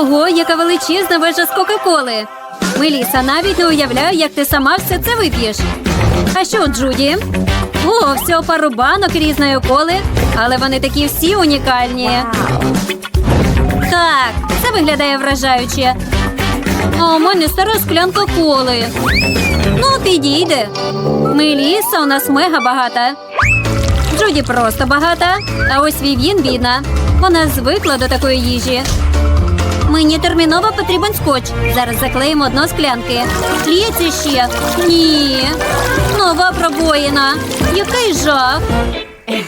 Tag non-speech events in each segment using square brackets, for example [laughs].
Ого, яка величезна вежа з Кока-Коли. Меліса, навіть не уявляю, як ти сама все це вип'єш. А що, Джуді? О, всього пару банок різної коли, але вони такі всі унікальні. Так, це виглядає вражаюче. А у мене стара склянка коли. Ну, підійде. Меліса у нас мега багата. Джуді просто багата, а ось Вів'їн бідна. Вона звикла до такої їжі. Мені терміново потрібен скотч. Зараз заклеїмо одну склянки. Ліється ще. Ні. Нова пробоїна. Який жах.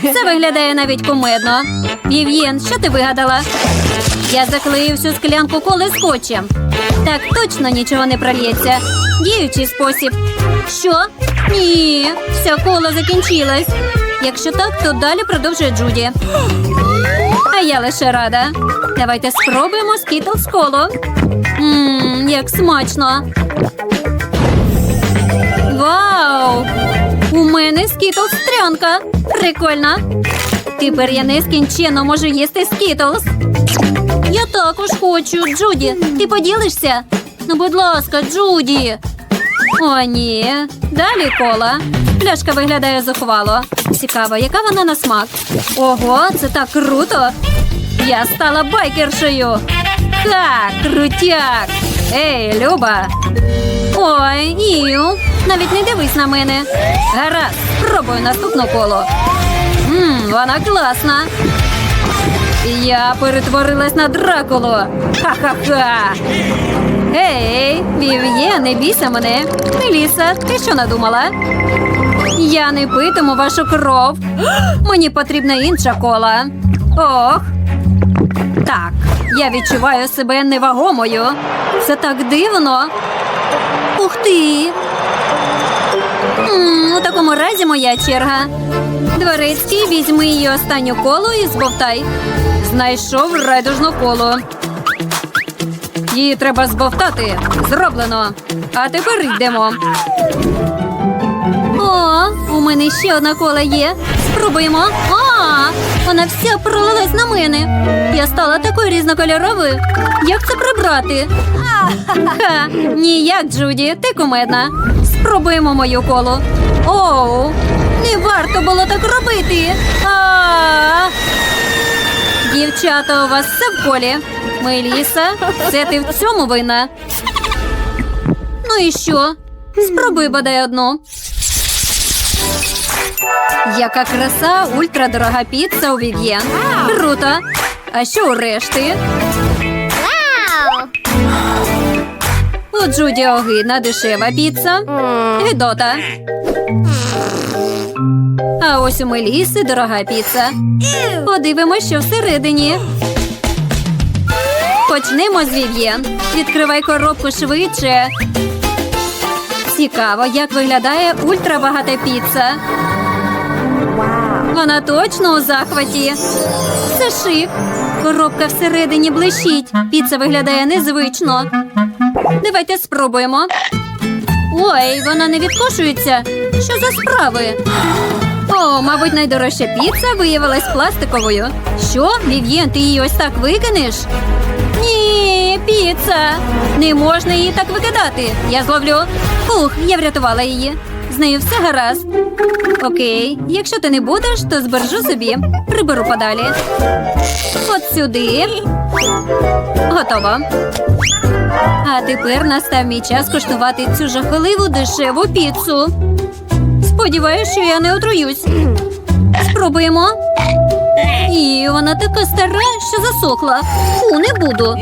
Це виглядає навіть кумедно. Вів'єн, що ти вигадала? Я заклею всю склянку коли скотчем. Так точно нічого не прольється. Діючий спосіб. Що? Ні, вся кола закінчилась. Якщо так, то далі продовжує Джуді. Я лише рада. Давайте спробуємо скітлс коло. Ммм, як смачно. Вау! У мене скітлс стрянка. Прикольно. Тепер я нескінченно можу їсти скітлс. Я також хочу, Джуді. Ти поділишся? Ну, будь ласка, Джуді. О, ні. Далі кола. Пляшка виглядає зухвало. Цікаво, яка вона на смак. Ого, це так круто. Я стала байкершею. Ха, крутяк. Ей, Люба. Ой, Ію. Навіть не дивись на мене. Гаразд, спробую наступну коло. Ммм, вона класна. Я перетворилась на Дракулу. Ха-ха-ха. Ей, Вів'є, не бійся мене. Меліса, ти що надумала? Я не питиму вашу кров. Мені потрібна інша кола. Ох. Так, я відчуваю себе невагомою. Це так дивно. Ух ти. У такому разі моя черга. Дворецький, візьми її останню колу і збовтай. Знайшов райдужну колу. Її треба збовтати. Зроблено. А тепер йдемо. О, у мене ще одна кола є. Спробуємо. А, вона вся пролилась на мене. Я стала такою різнокольоровою. Як це прибрати? Ха, ніяк, Джуді, ти кумедна. Спробуємо мою колу. Оу, не варто було так робити. А! Дівчата, у вас все в колі. Меліса, це ти в цьому винна. Ну і що? Спробуй бодай одну. Яка краса ультрадорога піца у Вів'єн. Круто. А що у решти? У Джуді огидна дешева піца. Гедота. А ось у Меліси дорога піца. Подивимось, що всередині. Почнемо з Вів'єн. Відкривай коробку швидше. Цікаво, як виглядає ультрабагата піца. Вона точно у захваті. Це шик. Коробка всередині блищить. Піца виглядає незвично. Давайте спробуємо. Ой, вона не відкошується. Що за справи? О, мабуть, найдорожча піца виявилась пластиковою. Що, Вів'єн, ти її ось так викинеш? Ні, піца. Не можна її так викидати. Я зловлю. Фух, я врятувала її. З нею все гаразд. Окей, якщо ти не будеш, то збережу собі. Приберу подалі. От сюди. Готово. А тепер настав мій час коштувати цю жахливу дешеву піцу. Сподіваюсь, що я не отруюсь. Спробуємо. І вона така стара, що засохла. Фу, не буду.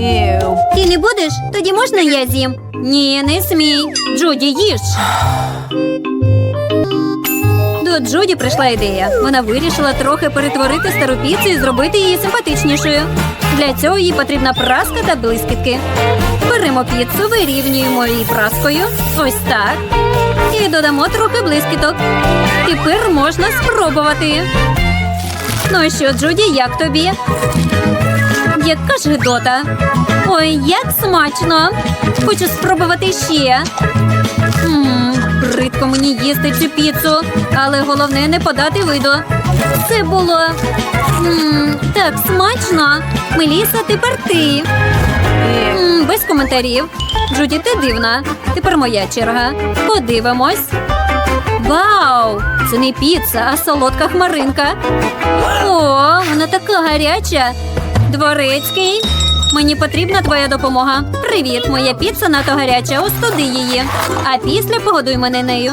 Ти не будеш? Тоді можна я з'їм? Ні, не смій. Джуді, їж. До Джуді прийшла ідея. Вона вирішила трохи перетворити стару піцу і зробити її симпатичнішою. Для цього їй потрібна праска та блискітки. Беремо піцу, вирівнюємо її праскою. Ось так. І додамо трохи блискіток. Тепер можна спробувати. Ну що, Джуді, як тобі? Яка ж гидота. Ой, як смачно. Хочу спробувати ще. Бридко мені їсти цю піцу, але головне не подати виду. Це було Ммм, так смачно. Меліса, тепер ти. М, без коментарів. Джуді, ти дивна. Тепер моя черга. Подивимось. Вау! Це не піца, а солодка хмаринка. О, вона така гаряча. Дворецький. Мені потрібна твоя допомога. Привіт, моя піца надто гаряча, остуди її. А після погодуй мене нею.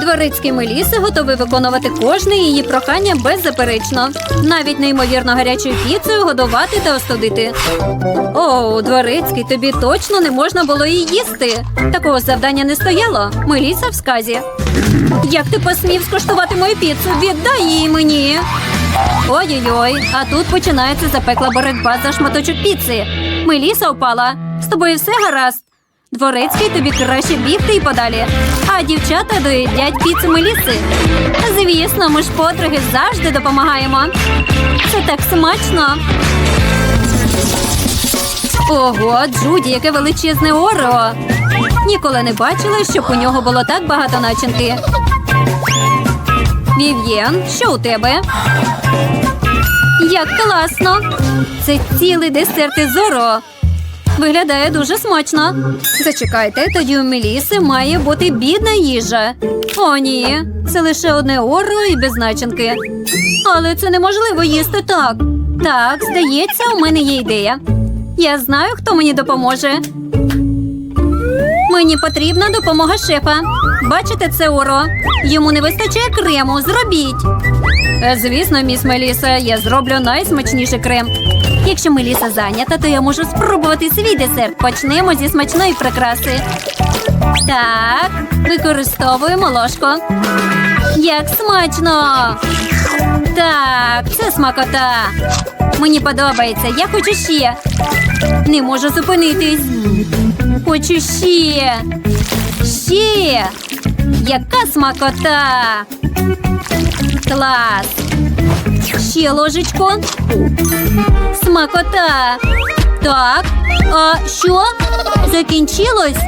Дворецький Меліси готовий виконувати кожне її прохання беззаперечно. Навіть неймовірно гарячою піцею годувати та остудити. О, дворецький, тобі точно не можна було її їсти. Такого завдання не стояло. Меліса в сказі. Як ти посмів скуштувати мою піцу? Віддай її мені. Ой-ой-ой, а тут починається запекла боротьба за шматочок піци. Меліса впала. З тобою все гаразд. Дворецький тобі краще бігти і подалі. А дівчата доїдять піцу Меліси. Звісно, ми ж подруги завжди допомагаємо. Це так смачно. Ого, Джуді, яке величезне орео. Ніколи не бачила, щоб у нього було так багато начинки. Вів'єн, що у тебе? Як класно! Це цілий десерт із орео. Виглядає дуже смачно. Зачекайте, тоді у Меліси має бути бідна їжа. О, ні, це лише одне орео і без начинки. Але це неможливо їсти так. Так, здається, у мене є ідея. Я знаю, хто мені допоможе. Мені потрібна допомога шефа. Бачите це оро? Йому не вистачає крему. Зробіть. Е, Звісно, міс Меліса, я зроблю найсмачніший крем. Якщо Меліса зайнята, то я можу спробувати свій десерт. Почнемо зі смачної прикраси. Так, використовуємо ложку. Як смачно! Так, це смакота. Мені подобається. Я хочу ще. Не можу зупинитись. Хочу ще. Ще. Яка смакота. Клас. Ще ложечку. Смакота. Так. А що? Закінчилось?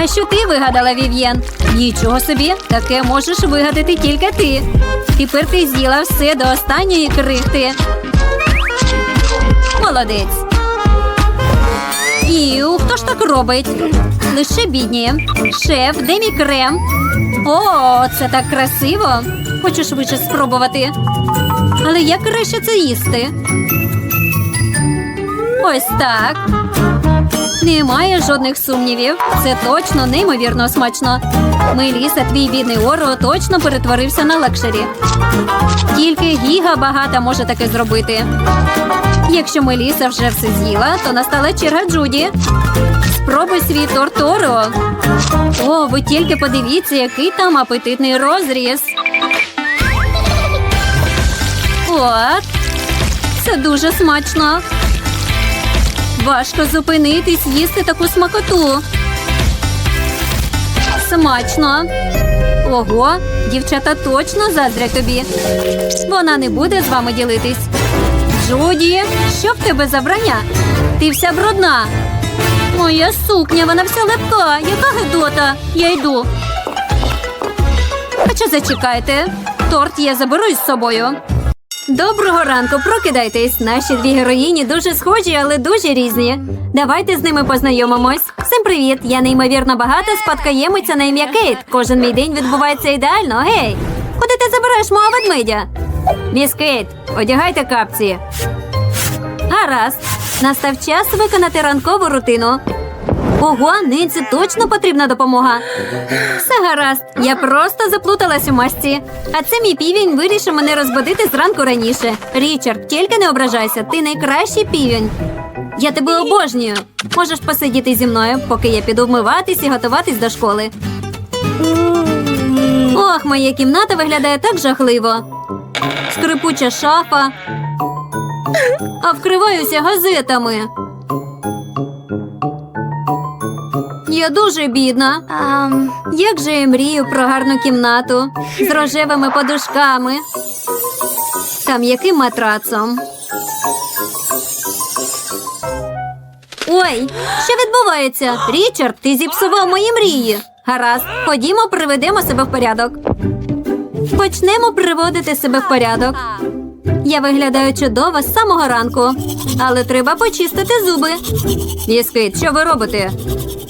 А що ти вигадала, Вів'єн? Нічого собі, таке можеш вигадати тільки ти. Тепер ти з'їла все до останньої крихти. Молодець. Іу, хто ж так робить? Лише бідні. Шеф, де мій крем? О, це так красиво. Хочу швидше спробувати. Але як краще це їсти? Ось так. Немає жодних сумнівів. Це точно неймовірно смачно. Меліса, твій бідний Оро точно перетворився на лакшері. Тільки Гіга багата може таке зробити. Якщо Меліса вже все з'їла, то настала черга Джуді. Спробуй свій торт Орео. О, ви тільки подивіться, який там апетитний розріз. От. Це дуже смачно. Важко зупинитись, їсти таку смакоту. Смачно. Ого, дівчата точно заздрять тобі. Вона не буде з вами ділитись. Джуді, що в тебе за броня? Ти вся брудна. Моя сукня, вона вся лепка. Яка гидота? Я йду. Хоча зачекайте. Торт я заберу із собою. Доброго ранку, прокидайтесь. Наші дві героїні дуже схожі, але дуже різні. Давайте з ними познайомимось. Всім привіт! Я неймовірно багата спадкоємиця на ім'я Кейт. Кожен мій день відбувається ідеально. Гей! Куди ти забереш мого ведмедя? Міс Кейт, одягайте капці. Гаразд. Настав час виконати ранкову рутину. Ого, Нинці точно потрібна допомога. Все гаразд, я просто заплуталась у масці. А це мій півень вирішив мене розбудити зранку раніше. Річард, тільки не ображайся, ти найкращий півень. Я тебе обожнюю. Можеш посидіти зі мною, поки я піду вмиватись і готуватись до школи. Ох, моя кімната виглядає так жахливо. Скрипуча шафа, а вкриваюся газетами. Я дуже бідна. Як же я мрію про гарну кімнату з рожевими подушками та м'яким матрацом. Ой, що відбувається? Річард, ти зіпсував мої мрії. Гаразд, ходімо, приведемо себе в порядок. Почнемо приводити себе в порядок. Я виглядаю чудово з самого ранку, але треба почистити зуби. Міскит, що ви робите?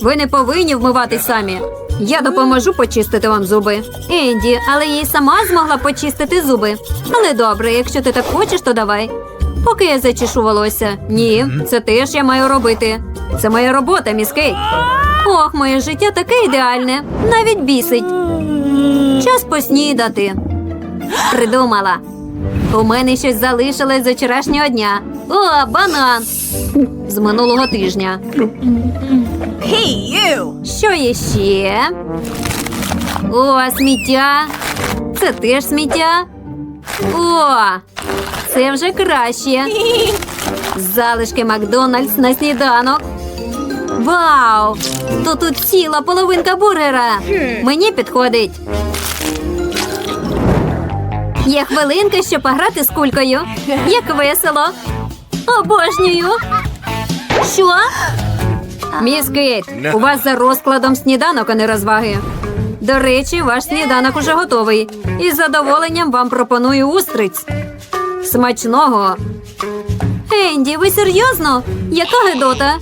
Ви не повинні вмивати самі. Я допоможу почистити вам зуби. Енді, але я й сама змогла почистити зуби. Але добре, якщо ти так хочеш, то давай. Поки я зачешу волосся. Ні, це теж я маю робити. Це моя робота, міскейт. Ох, моє життя таке ідеальне, навіть бісить. Час поснідати. Придумала. У мене щось залишилось з вчорашнього дня. О, банан! З минулого тижня. Hey, you! Що є ще? О, сміття. Це теж сміття. О, це вже краще. Залишки Макдональдс на сніданок. Вау! То тут ціла половинка бургера. Мені підходить. Є хвилинка, щоб пограти з кулькою. Як весело. Обожнюю. Що? Міс Кейт, у вас за розкладом сніданок, а не розваги. До речі, ваш сніданок уже готовий. І з задоволенням вам пропоную устриць. Смачного. Енді, ви серйозно? Яка гидота?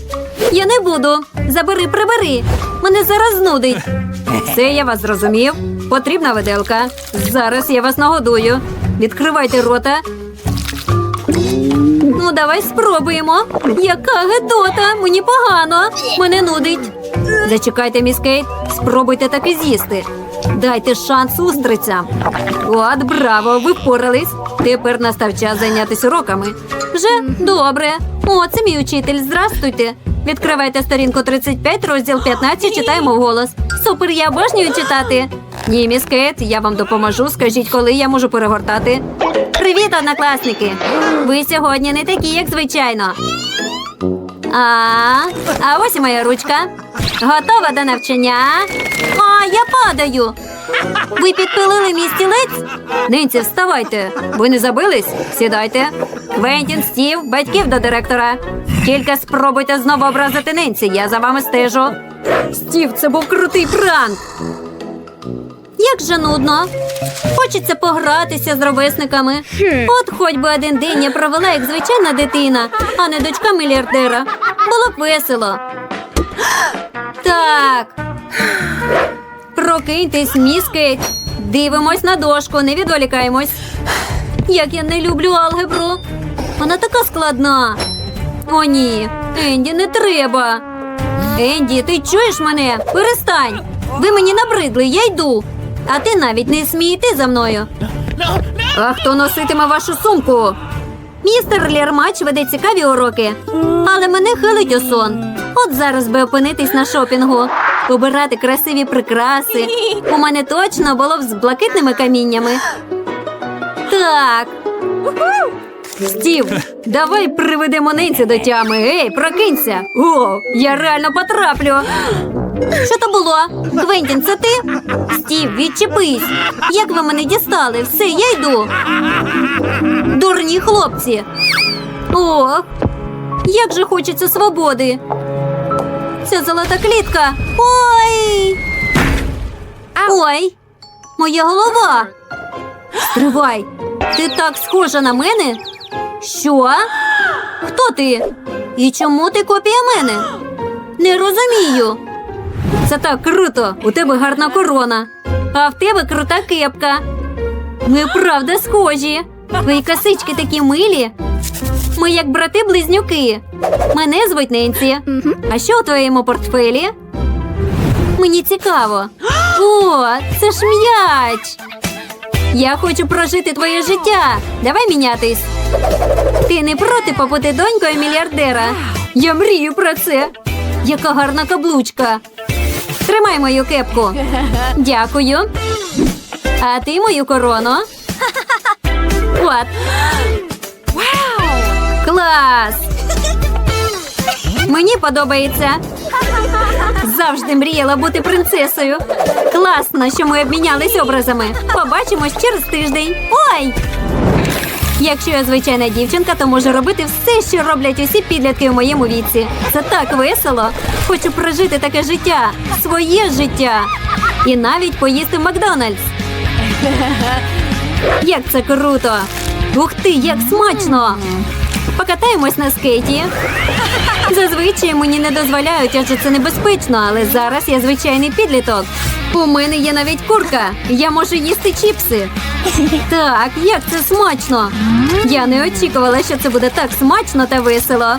Я не буду. Забери, прибери. Мене зараз знудить. Все, я вас зрозумів. Потрібна виделка. Зараз я вас нагодую. Відкривайте рота. Ну, давай спробуємо. Яка гидота! Мені погано. Мене нудить. Зачекайте, міс Кейт. Спробуйте таки з'їсти. Дайте шанс устрицям. От, браво, ви впорались. Тепер настав час зайнятися уроками. Вже добре. О, це мій учитель. Здрастуйте. Відкривайте сторінку 35, розділ 15, читаємо вголос. Супер, я обожнюю читати. Ні, міс Кейт, я вам допоможу. Скажіть, коли я можу перегортати. Привіт, однокласники! Ви сьогодні не такі, як звичайно. А, а ось і моя ручка. Готова до навчання. А, я падаю. Ви підпилили мій стілець? Нинці, вставайте. Ви не забились? Сідайте. Квентін, Стів, батьків до директора. Тільки спробуйте знову образити Нинці, я за вами стежу. Стів, це був крутий пранк. Як же нудно. Хочеться погратися з ровесниками. От хоч би один день я провела як звичайна дитина, а не дочка мільярдера. Було б весело. Так. Прокиньтесь, Кейт. Дивимось на дошку, не відволікаємось. Як я не люблю алгебру. Вона така складна. О, ні. Енді, не треба. Енді, ти чуєш мене? Перестань. Ви мені набридли, я йду. А ти навіть не смій йти за мною. А хто носитиме вашу сумку? Містер Лєрмач веде цікаві уроки, але мене хилить у сон. От зараз би опинитись на шопінгу, обирати красиві прикраси. У мене точно було б з блакитними каміннями. Так. Стів, давай приведемо Ненці до тями. Ей, прокинься. О, я реально потраплю. Що то було? Квентін, це ти? Стів, відчепись. Як ви мене дістали? Все, я йду. Дурні хлопці. Ох, як же хочеться свободи. Ця золота клітка. Ой. Ой, моя голова. Стривай. Ти так схожа на мене? Що? Хто ти? І чому ти копія мене? Не розумію. Це так круто. У тебе гарна корона. А в тебе крута кепка. Ми правда схожі. Твої косички такі милі. Ми як брати-близнюки. Мене звуть Ненсі. А що у твоєму портфелі? Мені цікаво. О, це ж м'яч. Я хочу прожити твоє життя. Давай мінятись. Ти не проти побути донькою мільярдера? Я мрію про це. Яка гарна каблучка. Тримай мою кепку. Дякую. А ти мою корону. [laughs] От. Клас! Мені подобається. Завжди мріяла бути принцесою. Класно, що ми обмінялись образами. Побачимось через тиждень. Ой! Якщо я звичайна дівчинка, то можу робити все, що роблять усі підлітки у моєму віці. Це так весело. Хочу прожити таке життя, своє життя. І навіть поїсти Макдональдс. [laughs] Як це круто! Ух ти, як смачно! Покатаємось на скейті. Зазвичай мені не дозволяють, адже це небезпечно, але зараз я звичайний підліток. У мене є навіть курка. Я можу їсти чіпси. [laughs] Так, як це смачно! Я не очікувала, що це буде так смачно та весело.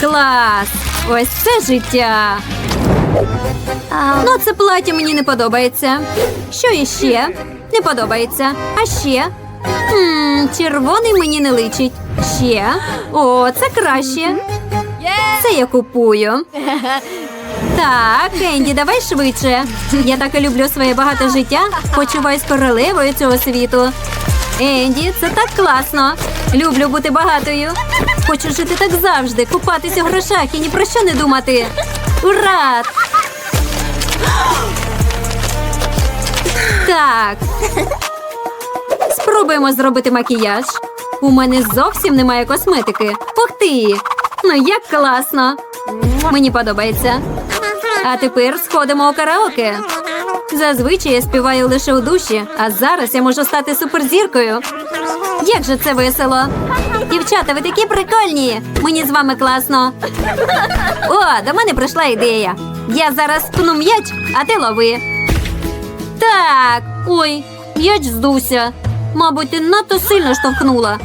Клас! Ось це життя. Ну, це плаття мені не подобається. Що іще? Не подобається. А ще? Хм, червоний мені не личить. Ще. О, це краще. Це я купую. [laughs] Так, Енді, давай швидше. Я так і люблю своє багате життя. Почуваюсь королевою цього світу. Енді, це так класно. Люблю бути багатою. Хочу жити так завжди, купатися в грошах і ні про що не думати. Ура! Так. Спробуємо зробити макіяж. У мене зовсім немає косметики. Ух ти! Ну як класно! Мені подобається. А тепер сходимо у караоке. Зазвичай я співаю лише у душі, а зараз я можу стати суперзіркою. Як же це весело! Дівчата, ви такі прикольні! Мені з вами класно. О, до мене прийшла ідея. Я зараз пну м'яч, а ти лови. Так, ой, м'яч здувся. Мабуть, ти надто сильно штовхнула.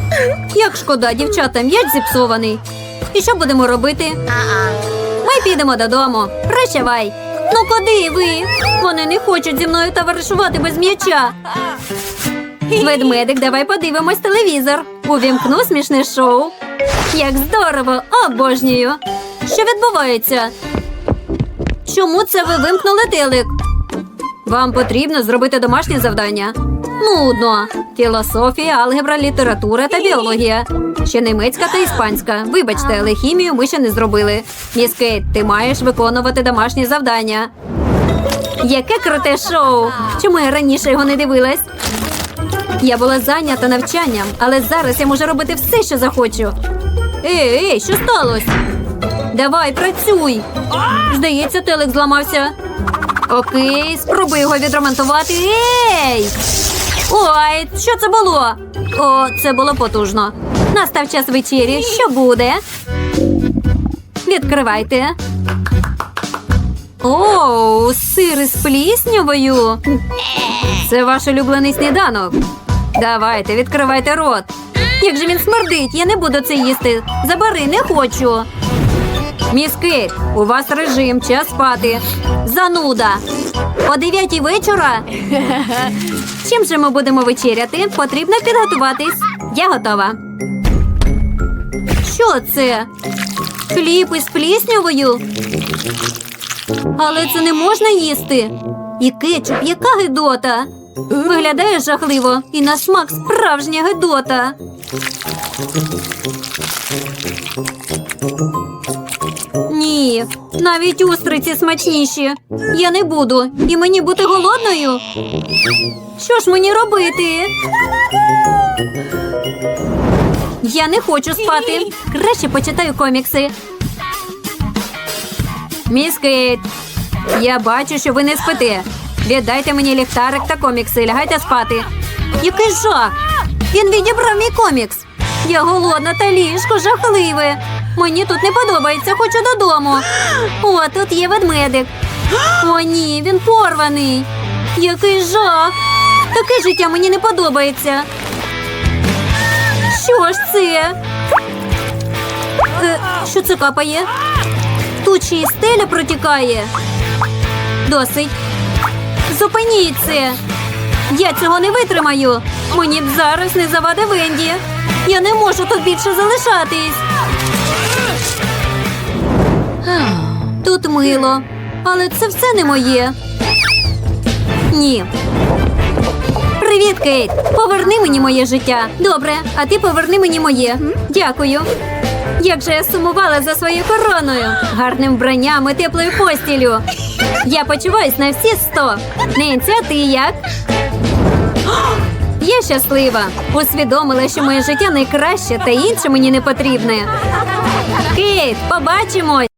Як шкода, дівчата, м'яч зіпсований. І що будемо робити? Ми підемо додому. Прощавай. Ну куди ви? Вони не хочуть зі мною товаришувати без м'яча. Ведмедик, давай подивимось телевізор. Увімкну смішне шоу. Як здорово! Обожнюю! Що відбувається? Чому це ви вимкнули телек? Вам потрібно зробити домашнє завдання. Нудно. Філософія, алгебра, література та біологія. Ще німецька та іспанська. Вибачте, але хімію ми ще не зробили. Міс Кейт, ти маєш виконувати домашні завдання. Яке круте шоу! Чому я раніше його не дивилась? Я була зайнята навчанням, але зараз я можу робити все, що захочу. Ей, ей, що сталося? Давай, працюй. Здається, телек зламався. Окей, спробуй його відремонтувати. Ей! Ой, що це було? О, це було потужно. Настав час вечері. Що буде? Відкривайте. О, сир із пліснявою. Це ваш улюблений сніданок. Давайте, відкривайте рот. Як же він смердить, я не буду це їсти. Забери, не хочу. Міс Кейт, у вас режим, час спати. Зануда. О дев'ятій вечора. [laughs] Чим же ми будемо вечеряти? Потрібно підготуватись. Я готова. Що це? Хліб із пліснявою? Але це не можна їсти. І кетчуп, яка гидота. Виглядає жахливо і на смак справжня гидота. Ні, навіть устриці смачніші. Я не буду. І мені бути голодною. Що ж мені робити? Я не хочу спати. Краще почитаю комікси. Міс Кейт, я бачу, що ви не спите. Віддайте мені ліхтарик та комікси, лягайте спати. Який жах! Він відібрав мій комікс. Я голодна та ліжко жахливе. Мені тут не подобається, хочу додому. О, тут є ведмедик. О, ні, він порваний. Який жах! Таке життя мені не подобається. Що ж це? Е, що це капає? Тут ще й стеля протікає. Досить. Зупиніть це. Я цього не витримаю. Мені б зараз не заваде Венді. Я не можу тут більше залишатись. Тут мило, але це все не моє. Ні. Привіт, Кейт. Поверни мені моє життя. Добре, а ти поверни мені моє. Дякую. Як же я сумувала за своєю короною, гарним вбранням і теплою постілю. Я почуваюсь на всі сто. Ненці, ти як? [gasps] Я щаслива. Усвідомила, що моє життя найкраще та інше мені не потрібне. Кейт, побачимось!